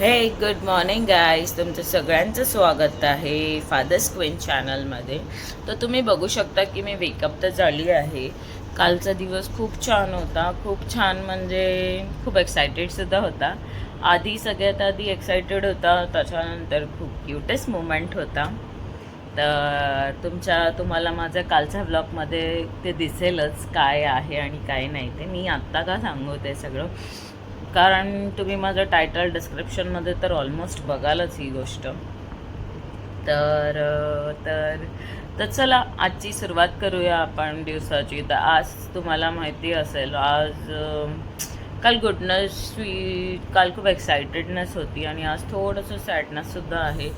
हे good morning guys तुमचं सगळ्यांचं स्वागत आहे फादर्स क्वीन चॅनलमध्ये तर तुम्ही बघू शकता की मी वेकअप तर झाली आहे. कालचा दिवस खूप छान होता. खूप छान म्हणजे खूप एक्सायटेडसुद्धा होता. आधी सगळ्यात आधी एक्सायटेड होता. त्याच्यानंतर खूप क्युटेस्ट मुमेंट होता. तर तुमच्या तुम्हाला माझ्या कालच्या ब्लॉगमध्ये ते दिसेलच काय आहे आणि काय नाही ते. मी आत्ता का सांगू ते सगळं? कारण तुम्ही माझं टायटल डिस्क्रिप्शनमध्ये तर ऑलमोस्ट बघालच ही गोष्ट. तर तर तर चला आजची सुरुवात करूया आपण दिवसाची. तर आज तुम्हाला माहिती असेल आज काल गुडनेस स्वीट काल खूप एक्सायटेडनेस होती आणि आज थोडंसं सॅडनेससुद्धा आहे.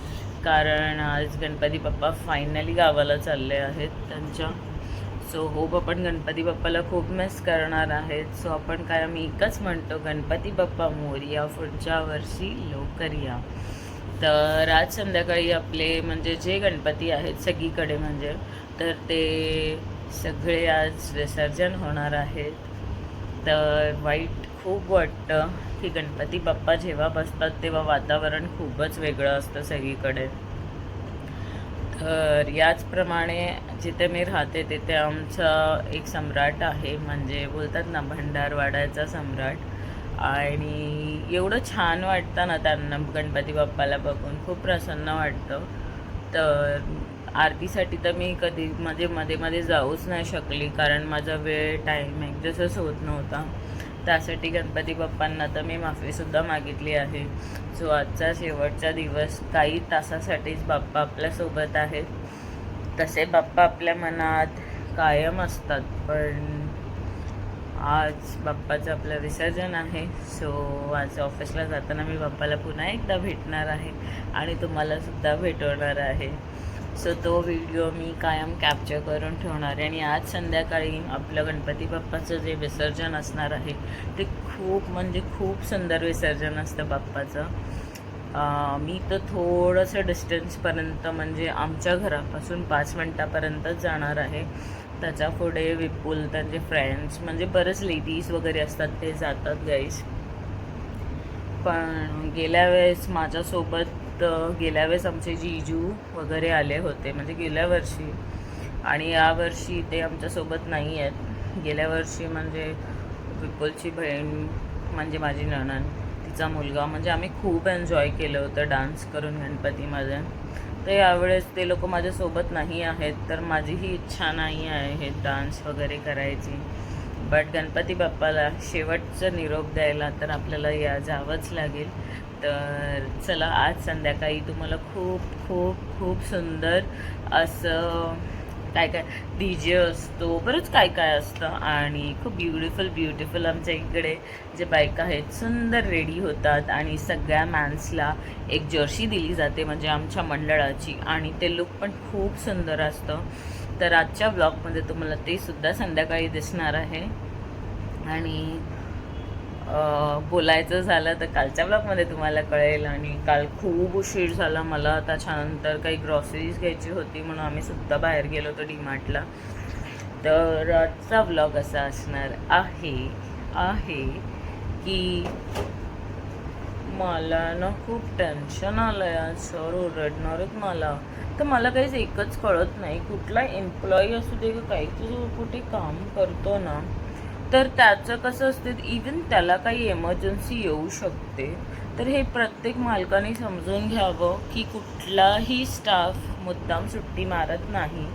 कारण आज गणपती बाप्पा फायनली गावाला चालले आहेत. त्यांच्या सो होप आपण गणपती बाप्पाला खूप मिस करणार आहेत. सो आपण काय मी एकच म्हणतो गणपती बाप्पा मोरया पुढच्या वर्षी लवकर या तर आज संध्याकाळी आपले म्हणजे जे गणपती आहेत सगळीकडे म्हणजे तर ते सगळे आज विसर्जन होणार आहेत. तर वाईट खूप वाटतं की गणपती बाप्पा जेव्हा बसतात तेव्हा वातावरण खूपच वेगळं असतं सगळीकडे. तर याचप्रमाणे जिथे मी राहते तिथे आमचा एक सम्राट आहे. म्हणजे बोलतात ना भंडारवाड्याचा सम्राट. आणि एवढं छान वाटतं ना त्यांना गणपती बाप्पाला बघून. खूप प्रसन्न वाटतं. तर आरतीसाठी तर मी कधी मध्ये मध्ये मध्ये जाऊच नाही शकली. कारण माझा वेळ टाईम ॲडजस्टच होत नव्हता. त्यासाठी गणपती बाप्पांना तर मी माफीसुद्धा मागितली आहे. सो आजचा शेवटचा दिवस काही तासासाठीच बाप्पा आपल्यासोबत आहेत. तसे बाप्पा आपल्या मनात कायम असतात पण आज बाप्पाचं आपलं विसर्जन आहे. सो आज ऑफिसला जाताना मी बाप्पाला पुन्हा एकदा भेटणार आहे आणि तुम्हालासुद्धा भेटवणार आहे. सो तो व्हिडिओ मी कायम कॅप्चर करून ठेवणार आहे. आणि आज संध्याकाळी आपलं गणपती बाप्पाचं जे विसर्जन असणार आहे ते खूप म्हणजे खूप सुंदर विसर्जन असतं बाप्पाचं. मी तर थोडंसं डिस्टन्सपर्यंत म्हणजे आमच्या घरापासून पाच मिनटापर्यंतच जाणार आहे. त्याच्या पुढे विपुल त्यांचे फ्रेंड्स म्हणजे बरेच लेडीज वगैरे असतात ते जातात गाईस पण गेल्या वेळेस माझ्यासोबत तर गेल्या वेळेस आमचे जीजू वगैरे आले होते म्हणजे गेल्या वर्षी. आणि यावर्षी ते आमच्यासोबत नाही आहेत. गेल्या वर्षी म्हणजे विपुलची बहीण म्हणजे माझी नणन तिचा मुलगा म्हणजे आम्ही खूप एन्जॉय केलं होतं डान्स करून गणपतीमध्ये. तर यावेळेस ते लोक माझ्यासोबत नाही आहेत तर माझीही इच्छा नाही आहे डान्स वगैरे करायची. बट गणपती बाप्पाला शेवटचं निरोप द्यायला तर आपल्याला या जावंच लागेल. तर चला आज संध्याकाळी तुम्हाला खूप खूप खूप सुंदर असं काय काय डी जे असतो बरंच काय काय असतं आणि खूप ब्युटिफुल ब्युटिफुल आमच्या इकडे जे बायका आहेत सुंदर रेडी होतात आणि सगळ्या मॅन्सला एक जर्सी दिली जाते म्हणजे आमच्या मंडळाची आणि ते लुक पण खूप सुंदर असतं. तर आजच्या ब्लॉगमध्ये तुम्हाला ते सुद्धा संध्याकाळी दिसणार आहे. आणि बोलायचं झालं तर कालच्या ब्लॉगमध्ये तुम्हाला कळेल आणि काल खूप उशीर झाला मला. त्याच्यानंतर काही ग्रॉसरीज घ्यायची होती म्हणून आम्ही सुद्धा बाहेर गेलो होतो डीमार्टला. तर आजचा ब्लॉग असा असणार आहे आहे की मला ना खूप टेन्शन आलं आहे सर ओरडणारच मला. तर मला काहीच एकच कळत नाही कुठला एम्प्लॉई असू दे काही तू कुठे काम करतो ना. तर त्याचं कसं असते इवन त्याला काही एमर्जन्सी येऊ शकते. तर हे प्रत्येक मालकाने समजून घ्यावं की कुठलाही स्टाफ मुद्दाम सुट्टी मारत नाही.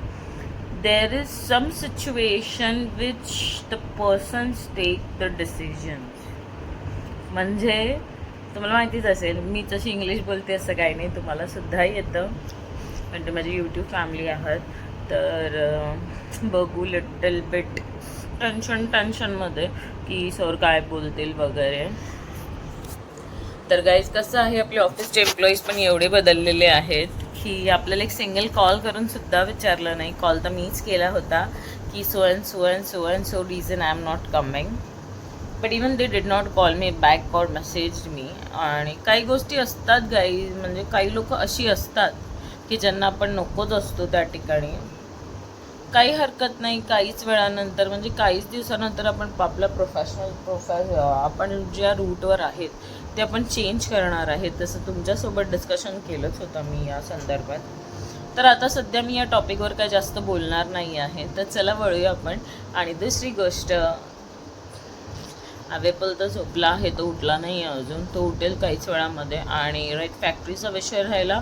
There is some situation which the persons take the decisions म्हणजे तुम्हाला माहितीच असेल मी जशी इंग्लिश बोलते असं काही नाही तुम्हाला सुद्धा येतं. ते माझी यूट्यूब फॅमिली आहात. तर बघू लिटल बिट टेन्शन टेन्शनमध्ये की सर काय बोलतील वगैरे. तर गाईज कसं आहे आपले ऑफिसचे एम्प्लॉईज पण एवढे बदललेले आहेत की आपल्याला एक सिंगल कॉल करून सुद्धा विचारलं नाही. कॉल तर मीच केला होता की so and so and so and so reason I am not coming but even they did not call me back call message me आणि काही गोष्टी असतात गाई म्हणजे काही लोक अशी असतात की ज्यांना आपण नकोच असतो त्या ठिकाणी. काही हरकत नाही काहीच वेळानंतर. म्हणजे काहीच दिवसानंतर आपण आपला प्रोफेशनल प्रोफे आपण ज्या रूटवर आहेत ते आपण चेंज करणार आहेत. तसं तुमच्यासोबत डिस्कशन केलंच होतं मी या संदर्भात. तर आता सध्या मी या टॉपिकवर काय जास्त बोलणार नाही आहे. तर चला वळूया आपण. आणि दुसरी गोष्ट अवेपल तर झोपला आहे तो उठला नाही आहे अजून. तो उठेल काहीच वेळामध्ये. आणि राईट फॅक्टरीचा विषय राहिला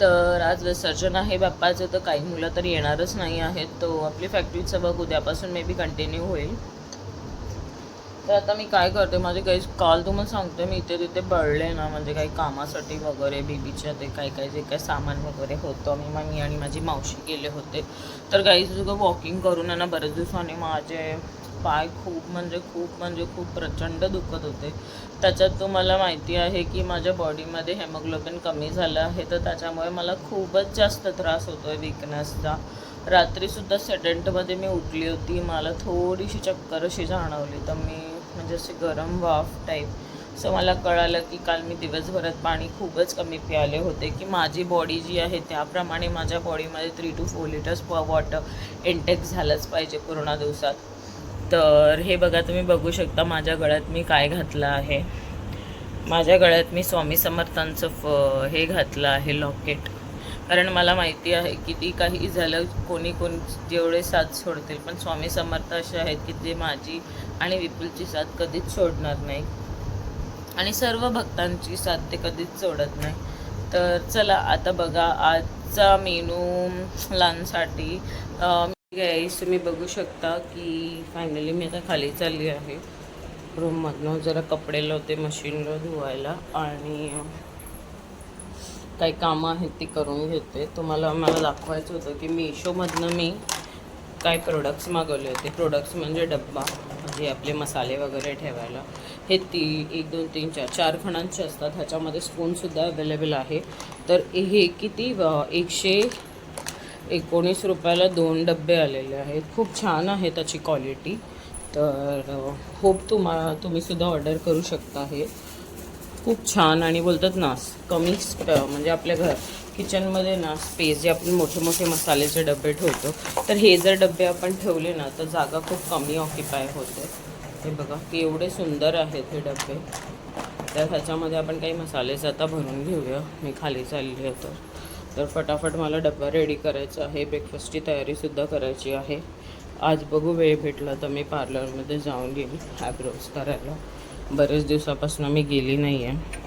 तर आज विसर्जन आहे बाप्पाचं तर काही मुलं तर येणारच नाही आहेत. तो आपली फॅक्टरीचं बघ उद्यापासून मे बी कंटिन्यू होईल. तर आता मी काय करते माझे काही काल तुम्हाला सांगते मी इथे तिथे बळले ना म्हणजे काही कामासाठी वगैरे बेबीच्या ते काही काही जे काही सामान वगैरे होतं मी मी आणि माझी मावशी गेले होते. तर काही वॉकिंग करून आहे ना बरेच दिवसांनी माझे पाय खूप म्हणजे खूप म्हणजे खूप प्रचंड दुखत होते. त्याच्यात तुम्हाला माहिती आहे की माझ्या बॉडीमध्ये हेमोग्लोबिन कमी झालं आहे तर त्याच्यामुळे मला खूपच जास्त त्रास होतो आहे विकनेसचा रात्रीसुद्धा सेडंटमध्ये मी उठली होती मला थोडीशी चक्कर अशी जाणवली तर मी म्हणजे असे गरम वाफ टाईप सो मला कळालं की काल मी दिवसभरात पाणी खूपच कमी प्याले होते की माझी बॉडी जी आहे त्याप्रमाणे माझ्या बॉडीमध्ये three two four litres water intake झालंच पाहिजे पूर्ण दिवसात. तर हे बघा तुम्ही बघू शकता माझ्या गळ्यात मी काय घातलं आहे. माझ्या गळ्यात मी स्वामी समर्थांचं फ हे घातलं आहे लॉकेट कारण मला माहिती आहे की ती काही झालं कोणी कोण जेवढे साथ सोडतील पण स्वामी समर्थ असे आहेत की ते माझी आणि विपुलची साथ कधीच सोडणार नाही. आणि सर्व भक्तांची साथ ते कधीच सोडत नाही. तर चला आता बघा आजचा मेनू लांसाठी गाईस तुम्ही बघू शकता की फायनली मी आता खाली चालली आहे. रूममधनं जरा कपडे लावते मशीनला धुवायला आणि काही कामं आहेत ती करून घेते. तुम्हाला मला दाखवायचं होतं की मिशोमधनं मी काय प्रोडक्ट्स मागवले होते. प्रोडक्ट्स म्हणजे डब्बा म्हणजे आपले मसाले वगैरे ठेवायला. हे ती एक दोन तीन चार चार खणांचे असतात. ह्याच्यामध्ये स्पूनसुद्धा अवेलेबल आहे. तर हे किती एकशे एकोणीस रुपयाला दोन डबे आलेले आहेत. खूप छान आहे त्याची क्वालिटी तर होप तुम्हा तुम्हीसुद्धा ऑर्डर करू शकता हे. खूप छान आणि बोलतात ना कमी म्हणजे आपल्या घर किचनमध्ये ना स्पेस जे आपण मोठे मोठे मसाल्याचे डबे ठेवतो तर हे जर डबे आपण ठेवले ना तर जागा खूप कमी ऑक्युपाय होते. हे बघा की एवढे सुंदर आहेत हे डबे. तर ह्याच्यामध्ये आपण काही मसालेच आता भरून घेऊया. मी खाली चालली आहे तर. तर फटाफट मला डब्बा रेडी करायचा आहे. ब्रेकफास्टची तयारीसुद्धा करायची आहे. आज बघू वेळ भेटला तर मी पार्लरमध्ये जाऊन गेली. आयब्रोज करायला. बरेच दिवसापासून मी गेली नाही आहे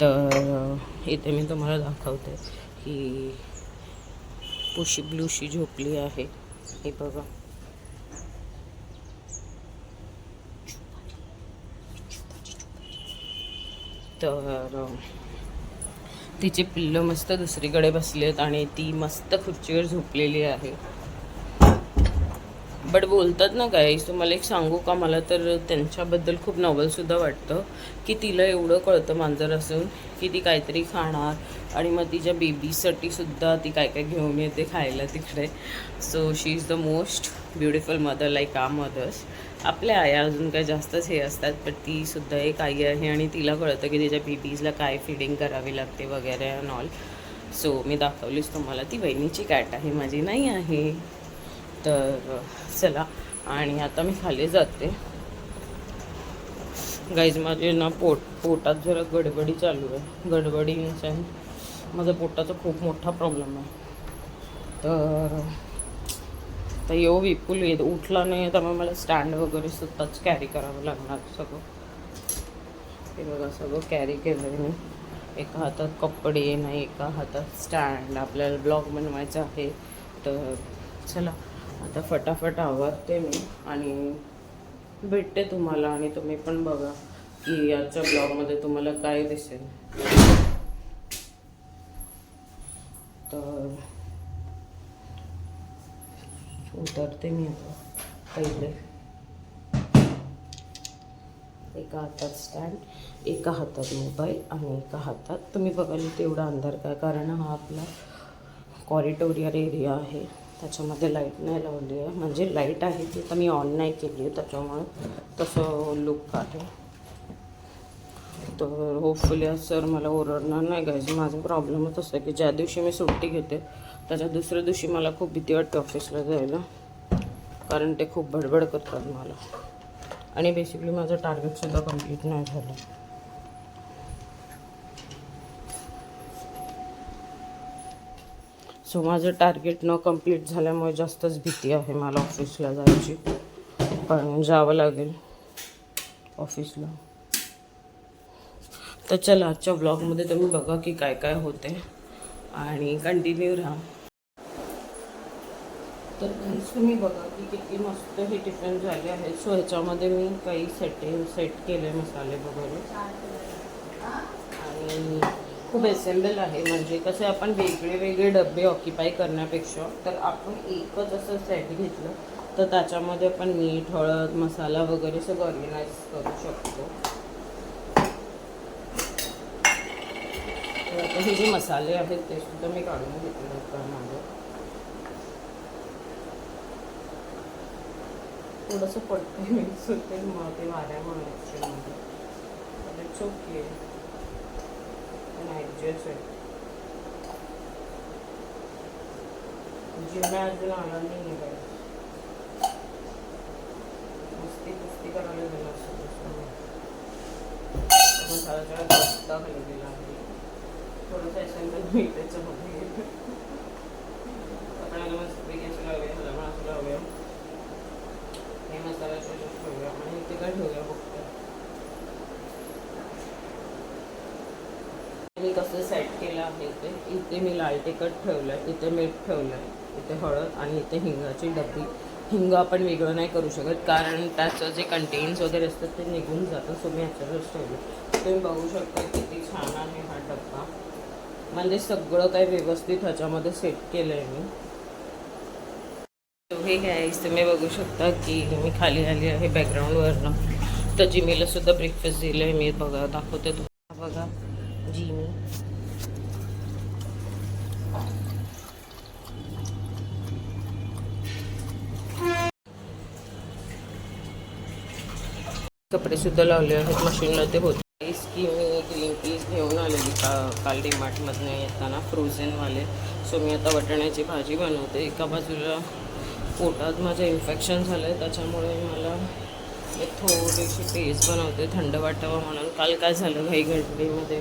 तर इथे मी तुम्हाला दाखवते की पुशी ब्लूशी झोपली आहे. हे बघा. तर तिचे पिल्लं मस्त दुसरीकडे बसले आहेत आणि ती मस्त खुर्चीवर झोपलेली आहे. बट बोलतात ना काय तुम्हाला एक सांगू का? मला तर त्यांच्याबद्दल खूप नवलसुद्धा वाटतं की तिला एवढं कळतं मांजर असून की ती काहीतरी खाणार आणि मग तिच्या बेबीसाठी सुद्धा ती काय काय घेऊन येते खायला तिकडे. So she is the most beautiful mother like a mothers आपल्या आया अजून काय जास्तच हे असतात पण तीसुद्धा एक आई आहे आणि तिला कळतं की तिच्या बेबीजला काय फिडिंग करावी लागते वगैरे अँड ऑल सो मी दाखवलीच तुम्हाला ती बहिणीची कॅट आहे माझी नाही आहे. तर चला. आणि आता मी खाली जाते. गाईज माझे ना पोट पोटात जरा गडबडी चालू आहे. गडबडी इन सेन्स माझा पोटाचा खूप मोठा प्रॉब्लेम आहे. तर आता येऊ विपुल येत उठला नाही त्यामुळे मला स्टँड वगैरे स्वतःच कॅरी करावं लागणार सगळं. हे बघा सगळं कॅरी केलं आहे मी. एका हातात कपडे नाही एका हातात स्टँड. आपल्याला ब्लॉग बनवायचा आहे तर चला आता फटाफट आवरते मी आणि भेटते तुम्हाला आणि तुम्ही पण बघा की आजच्या ब्लॉगमध्ये तुम्हाला काय दिसेल. तर उतरते मी आता पहिले. एका हातात स्टँड एका हातात मोबाईल आणि एका हातात तुम्ही बघाल तेवढा अंधार काय? कारण हा आपला कॉरिटोरियल एरिया आहे. त्याच्यामध्ये लाइट नाही लावली आहे. म्हणजे लाइट आहे ती तर मी ऑन नाही केली आहे. त्याच्यामुळं तसं लुक आहे. तर होपफुली आज सर मला ओरडणार नाही घ्यायचं माझा प्रॉब्लेमच असं की ज्या दिवशी मी सुट्टी घेते त्याच्या दुसऱ्या दिवशी मला खूप भीती वाटते ऑफिसला जायला. कारण ते खूप बडबड करतात मला. आणि बेसिकली माझं टार्गेटसुद्धा कंप्लीट नाही झालं. सो माझं टार्गेट न कंप्लीट झाल्यामुळे जास्तच भीती आहे मला ऑफिसला जायची. पण जावं लागेल ऑफिसला तर चला आजच्या ब्लॉगमध्ये तुम्ही बघा की काय काय होते. आणि कंटिन्यू राहा. तर काहीच तुम्ही बघा की किती मस्त हे टिफिन झाले आहेत. सो ह्याच्यामध्ये मी काही सेटिंग सेट केले मसाले वगैरे. आणि खूप असेंबल आहे. म्हणजे कसे आपण वेगळे वेगळे डबे ऑक्युपाय करण्यापेक्षा तर आपण एकच असं सेट घेतलं तर त्याच्यामध्ये आपण मीठ हळद मसाला वगैरे सगळं ऑर्गनाईज करू शकतो. तर आता हे जे मसाले आहेत ते सुद्धा मी काढून घेतले होतं माझं थोडंसं पडते मिक्स होते मग ते वाऱ्यामुळे ॲक्च्युअलमध्ये पण इट्स आहे पण ॲडजस्ट आहे जिम्या अजून आला नाही आहे मस्ती कुस्ती करायला गेला असं मसाल्याच्या रस्ता खाली गेला आहे. थोडंसं असेंबल मी त्याच्यामध्ये आपल्याला मस्त पैकी असं लावूया ह्याला लावूया. हे मसाल्याचे ठेवूया आणि इथे काय ठेवूया फक्त मी कसं सेट केलं आहे ते इथे मी लाल तिखट ठेवलं आहे इथे मीठ ठेवलं आहे इथे हळद आणि इथे हिंगाची डब्बी. हिंग आपण वेगळं नाही करू शकत कारण त्याचं जे कंटेन्स वगैरे असतात ते निघून जातं सो मी ह्याच्यावरच ठेवलं. तुम्ही बघू शकता किती छान आहे हा डब्बा. म्हणजे सगळं काही व्यवस्थित ह्याच्यामध्ये सेट केलं आहे मी हे गाईज तुम्ही बघू शकता की मी खाली आली आहे बॅकग्राऊंडवरनं तर जिमीला सुद्धा ब्रेकफास्ट दिलं आहे मी बघा दाखवते तुम्हाला. बघा जिमी. कपडे सुद्धा लावले आहेत. मशीनला ते होते की मी घेऊन आलेली का काल डीमार्टमधनं येताना फ्रोझनवाले सो मी आता वटाण्याची भाजी बनवते. एका बाजूला पोटात माझं इन्फेक्शन झालं आहे त्याच्यामुळे मला एक थोडीशी पेस्ट बनवते. थंड वाटावं म्हणून. काल काय झालं घाई घडलीमध्ये?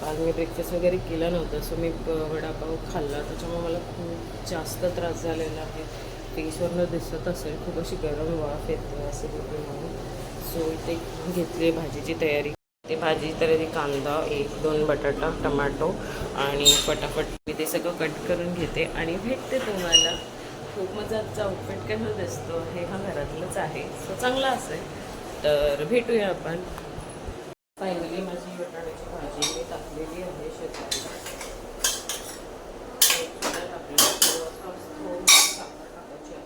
काल मी ब्रेकफास्ट वगैरे केला नव्हता. सो मी वडापाव खाल्ला. त्याच्यामुळे मला खूप जास्त त्रास झालेला आहे. फेसवरनं दिसत असेल. खूप अशी गरम वाफ येते असं म्हणून. सो इथे घेतली भाजीची तयारी. ते भाजी तर कांदा एक दोन बटाटा टमाटो आणि फटाफट मी ते सगळं कट करून घेते आणि भेटते तुम्हाला. खूप मजाचा आउटफिट कसं दिसतो. हे हा घरातलंच आहे. सो चांगला असेल. तर भेटूया आपण. फायनली माझी बटाट्याची भाजी मी टाकलेली आहे शेताला त्यात आपल्याला थोडंसं थोडंसं साखर टाकायची आहे.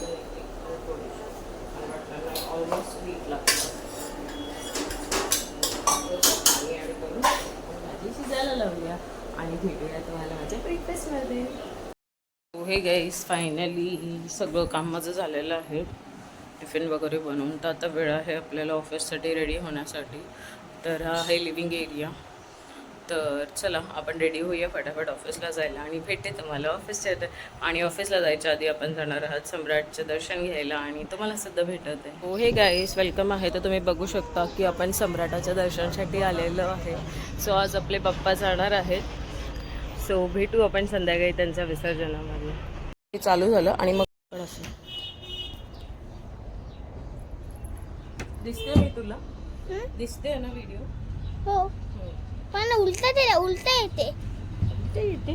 तर एकदम थोडीशी. आणि वाटाणा ऑलमोस्ट स्वीट लागतं थोडंसं पाणी ॲड करून आपण भाजी शिजायला लावूया आणि भेटूया तुम्हाला माझ्या ब्रेकफास्टमध्ये गाईज गाईस फायनली सगळं काम माझं झालेलं आहे. टिफिन वगैरे बनवून. तर आता वेळ आहे आपल्याला ऑफिससाठी रेडी होण्यासाठी. तर हा आहे लिव्हिंग एरिया तर चला आपण रेडी होऊया फटाफट ऑफिसला जायला. आणि भेटते तुम्हाला ऑफिसच्या इथे. आणि ऑफिसला जायच्या आधी आपण जाणार आहात सम्राटचं दर्शन घ्यायला. आणि तुम्हाला सुद्धा भेटत. आहे हो हे गाईस वेलकम आहे. तर तुम्ही बघू शकता की आपण सम्राटाच्या दर्शनासाठी आलेलो आहे. सो आज आपले पप्पा जाणार आहेत. सो भेटू आपण संध्याकाळी त्यांच्या विसर्जनामध्ये. हे चालू झालं आणि मग असं. दिसते मी तुला? दिसते ना व्हिडिओ हो. पण उलट ते उलट येते. येते?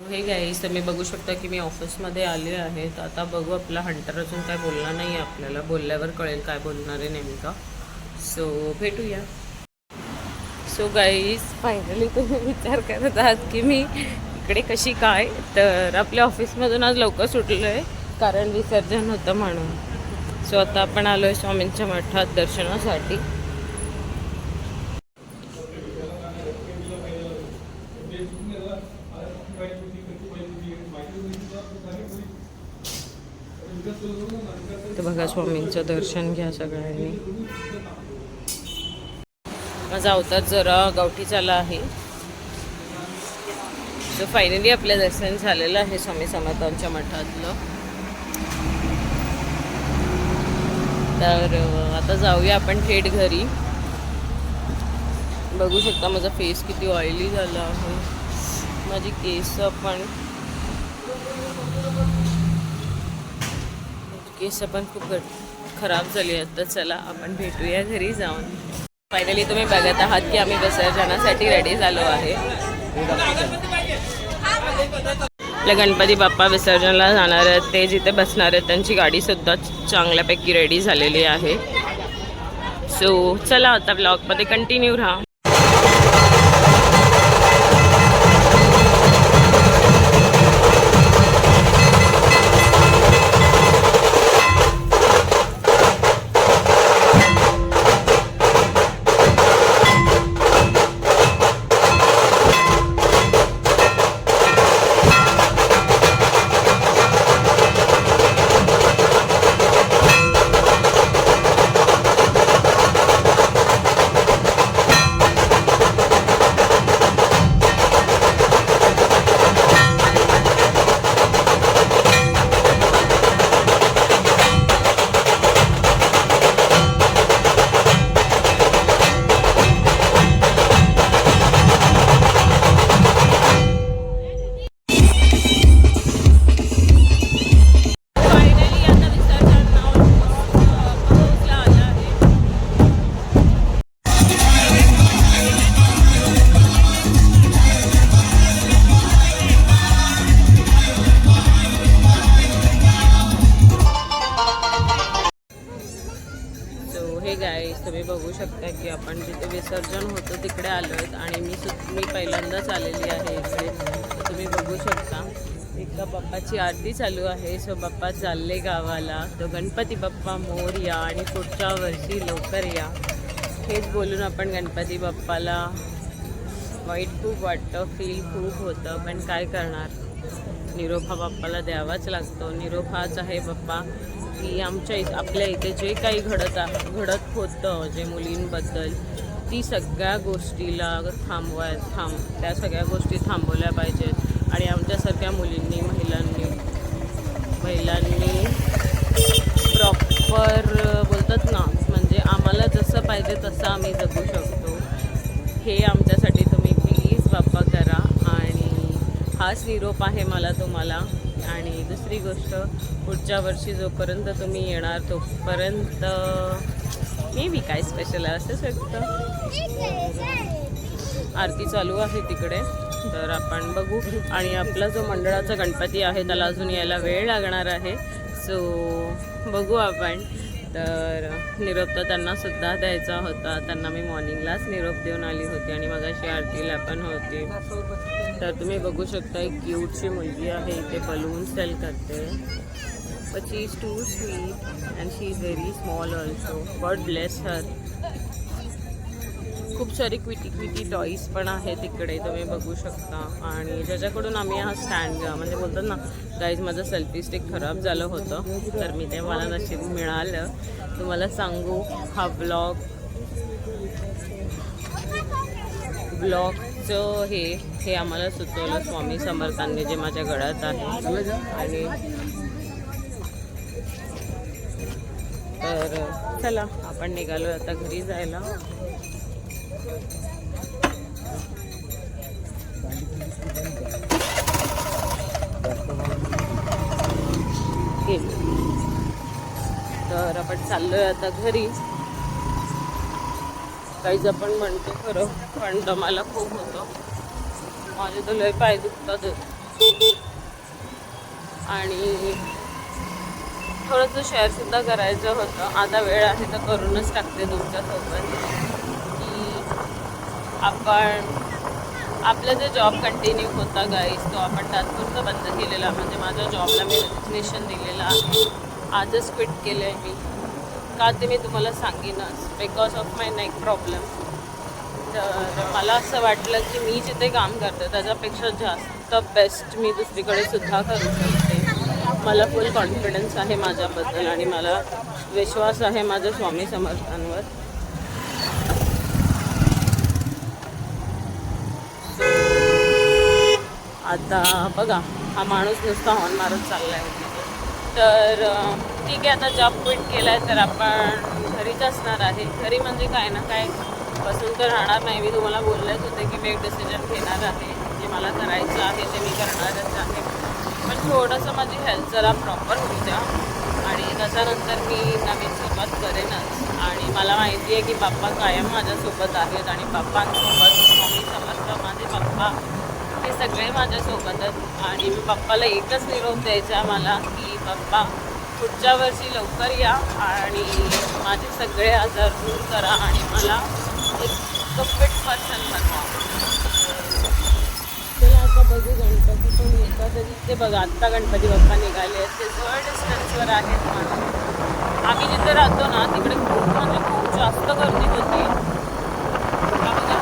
हे गाईस तर मी बघू शकता की मी ऑफिसमध्ये आले आहे तर आता बघू आपला हंटर अजून काय बोलला नाही आपल्याला. बोलल्यावर कळेल काय बोलणार आहे नेमका. सो भेटूया. सो गाईस फायनली तुम्ही विचार करत आहात की मी इकडे कशी काय तर आपल्या ऑफिसमधून आज लवकर सुटलो आहे कारण विसर्जन होतं म्हणून. सो आता आपण आलो आहे स्वामींच्या मठात दर्शनासाठी. तर बघा स्वामींचं दर्शन घ्या सगळ्यांनी. माझा अवतार जरा गावठी झाला आहे. सो फायनली आपलं दर्शन झालेलं आहे स्वामी समर्थांच्या मठातलं. तर आता जाऊया आपण थेट घरी. बघू शकता माझा फेस किती ऑइली झाला आहे. माझी केस पण. केस पण खूप खराब झाली आहेत. तर चला आपण भेटूया घरी जाऊन. फायनली तुम्ही बघत आहात की आम्ही विसर्जनासाठी रेडी झालो आहे. आपल्या गणपती बाप्पा विसर्जनाला जाणार आहेत. ते जिथे बसणार आहेत त्यांची गाडी सुद्धा चांगल्यापैकी रेडी झालेली आहे. सो चला आता ब्लॉगमध्ये कंटिन्यू राहा. चालू आहे. सो बाप्पा चालले गावाला. तो गणपती बाप्पा मोर या आणि पुढच्या वर्षी लवकर या. हेच बोलून आपण गणपती बाप्पाला वाईट खूप वाटतं फील खूप होतं. पण काय करणार? निरोप हा बाप्पाला द्यावाच लागतो. निरोप हाच आहे बाप्पा की आमच्या इथं आपल्या इथे जे काही घडत घडत होतं जे मुलींबद्दल ती सगळ्या गोष्टीला थांबवाय थांब त्या सगळ्या गोष्टी थांबवल्या पाहिजेत. आणि आमच्यासारख्या मुलींनी महिलांनी बैलांनी प्रॉपर बोलतात ना म्हणजे आम्हाला जसं पाहिजे तसं आम्ही जगू शकतो. हे आमच्यासाठी तुम्ही प्लीज बाप्पा करा. आणि हाच निरोप आहे मला तुम्हाला. आणि दुसरी गोष्ट पुढच्या वर्षी जोपर्यंत तुम्ही येणार तोपर्यंत मी बी काय स्पेशल आहे असं सगळं आरती चालू आहे तिकडे. तर आपण बघू. आणि आपला जो मंडळाचा गणपती आहे त्याला अजून यायला वेळ लागणार आहे. सो बघू आपण. तर निरोप तर त्यांना सुद्धा द्यायचा होता. त्यांना मी मॉर्निंगलाच निरोप देऊन आली होती आणि मगाशी आरतीला पण होती. तर तुम्ही बघू शकता एक क्यूटची मुलगी आहे. इथे बलून सेल करते. But she is too sweet and she is very small also God bless her खूप सारी क्विटी क्विटी टॉईज पण आहेत तिकडे तुम्ही बघू शकता. आणि ज्याच्याकडून आम्ही हा स्टँड म्हणजे बोलतात ना गाईज माझं सेल्फी स्टिक खराब झालं होतं तर मी ते मला नशीब मिळालं. तुम्हाला सांगू हा ब्लॉग ब्लॉगचं हे हे आम्हाला सुचवलं स्वामी समर्थांनी जे माझ्या गळ्यात आहे. आणि तर चला आपण निघालो आता घरी जायला. तर आपण चाललोय आता घरी. काही आपण म्हणतो खरं पण दमाला खूप होतं. माझे तर लय पाय दुखतात. आणि थोडंसं शेअर सुद्धा करायचं होतं. आता वेळ आहे तर करूनच टाकते तुमच्यासोबत. आपण आपला जो जॉब कंटिन्यू होता गाईस तो आपण तात्पुरतं बंद केलेला. म्हणजे माझ्या जॉबला मी रेजिग्नेशन दिलेलं आहे. आजच क्विट केलं आहे मी. का ते मी तुम्हाला सांगेनच. Because of my neck problem तर मला असं वाटलं की मी जिथे काम करते त्याच्यापेक्षा जास्त बेस्ट मी दुसरीकडे सुद्धा करू शकते. मला फुल कॉन्फिडन्स आहे माझ्याबद्दल आणि मला विश्वास आहे माझ्या स्वामी समर्थांवर. आता बघा हा माणूस नुसता हॉर्न मारत चालला आहे तर ठीक आहे आता जॉब क्विट केला आहे तर आपण घरीच असणार आहे. घरी म्हणजे काय ना काय बसून तर राहणार नाही. मी तुम्हाला बोललेच होते की मी एक डिसिजन घेणार आहे. जे मला करायचं आहे ते मी करणारच आहे. पण थोडंसं माझी हेल्थ जरा प्रॉपर होऊ द्या. आणि त्याच्यानंतर मी नवीन सुरुवात करेनच. आणि मला माहिती आहे की बाप्पा कायम माझ्यासोबत आहेत. आणि बाप्पांसोबत मी समर्थ माझे बाप्पा हे सगळे माझ्यासोबतच आणि मी पप्पाला एकच निरोप द्यायचा मला की पप्पा पुढच्या वर्षी लवकर या आणि माझे सगळे आजार दूर करा आणि मला एक फिट पर्सन बनवा. चला आता बघू गणपती पण येतात तरी ते बघा आत्ता गणपती बाप्पा निघाले आहेत. ते जवळ डिस्टन्सवर आहेत म्हणून. आम्ही जिथे राहतो ना तिकडे खूप म्हणजे खूप जास्त गर्दी होती हा बघा.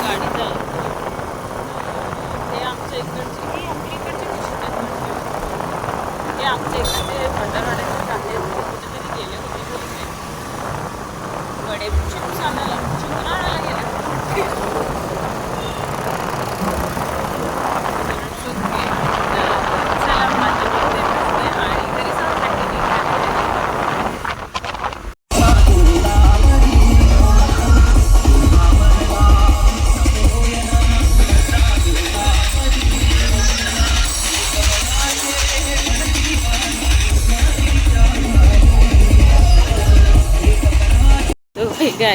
गाडी चालवते हे आमच्या इकडचे ही आपली इकडची दिसत आहेत म्हणजे. हे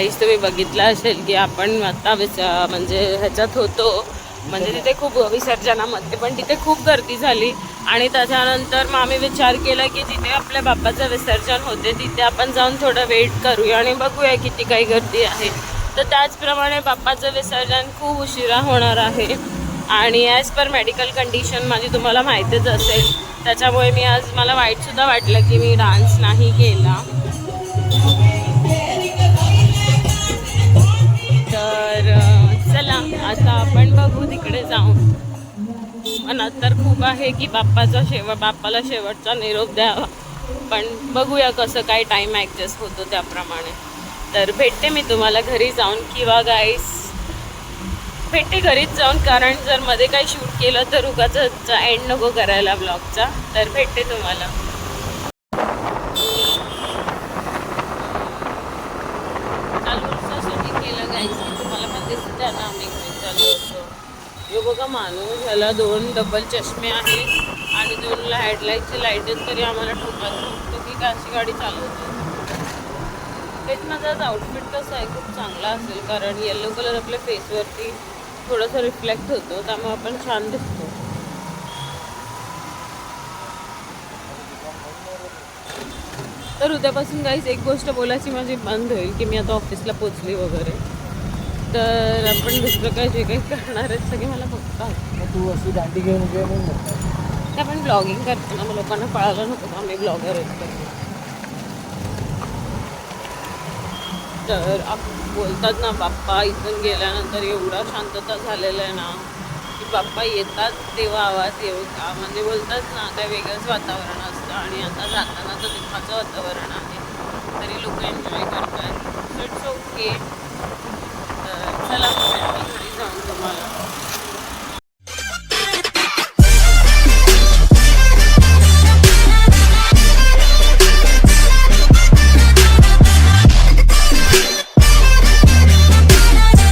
गाईस तुम्ही बघितलं असेल की आपण आता विस म्हणजे ह्याच्यात होतो. म्हणजे तिथे खूप विसर्जनामध्ये पण तिथे खूप गर्दी झाली. आणि त्याच्यानंतर मग आम्ही विचार केला की जिथे आपल्या बाप्पाचं विसर्जन होते तिथे आपण जाऊन थोडं वेट करूया आणि बघूया किती काही गर्दी आहे. तर त्याचप्रमाणे बाप्पाचं विसर्जन खूप उशिरा होणार आहे. आणि ॲज पर मेडिकल कंडिशन माझी तुम्हाला माहीतच असेल त्याच्यामुळे मी आज मला वाईटसुद्धा वाटलं की मी डान्स नाही केला. चला आता आपण बघू तिकडे जाऊन. मनात तर खूप आहे की बाप्पाचा शेवट बाप्पाला शेवटचा निरोप द्यावा. पण बघूया कसं काय टाईम ॲडजस्ट होतो त्याप्रमाणे. तर भेटते मी तुम्हाला घरी जाऊन किंवा गाईस भेटते घरीच जाऊन. कारण जर मध्ये काही शूट केलं तर उगाच एंड नको करायला ब्लॉगचा तर भेटते तुम्हाला चालू केलं गायचं तुम्हाला पण दिसतं ना आम्ही घरी चालू होतो का माणूस? ह्याला दोन डबल चष्मे आहेत आणि दोन हेडलाईटची लाइट आहेत तरी आम्हाला ठोकायचं होतं की काय अशी गाडी चालवते तेच माझा आज आउटफिट कसं आहे खूप चांगला असेल. कारण येलो कलर आपल्या फेसवरती थोडंसं रिफ्लेक्ट होतो त्यामुळे आपण छान दिसतो. तर उद्यापासून काहीच एक गोष्ट बोलायची माझी बंद होईल की मी आता ऑफिसला पोचली वगैरे. तर आपण दुसरं काय जे काही करणार आहेत सगळे मला बघतात. तू अशी दांडी घेऊन घे मग ते आपण ब्लॉगिंग करतो ना मग लोकांना कळायला नको आम्ही ब्लॉगर आहेत. तर आप बोलतात ना बाप्पा इथून गेल्यानंतर एवढा शांतता झालेला आहे ना की बाप्पा येतात तेव्हा आवाज येऊ का? म्हणजे बोलतात ना काय वेगळंच वातावरण असतं आणि आता जाताना तर दुःखाचं वातावरण आहे. तरी लोक एन्जॉय करत आहेत इट्स ओके तर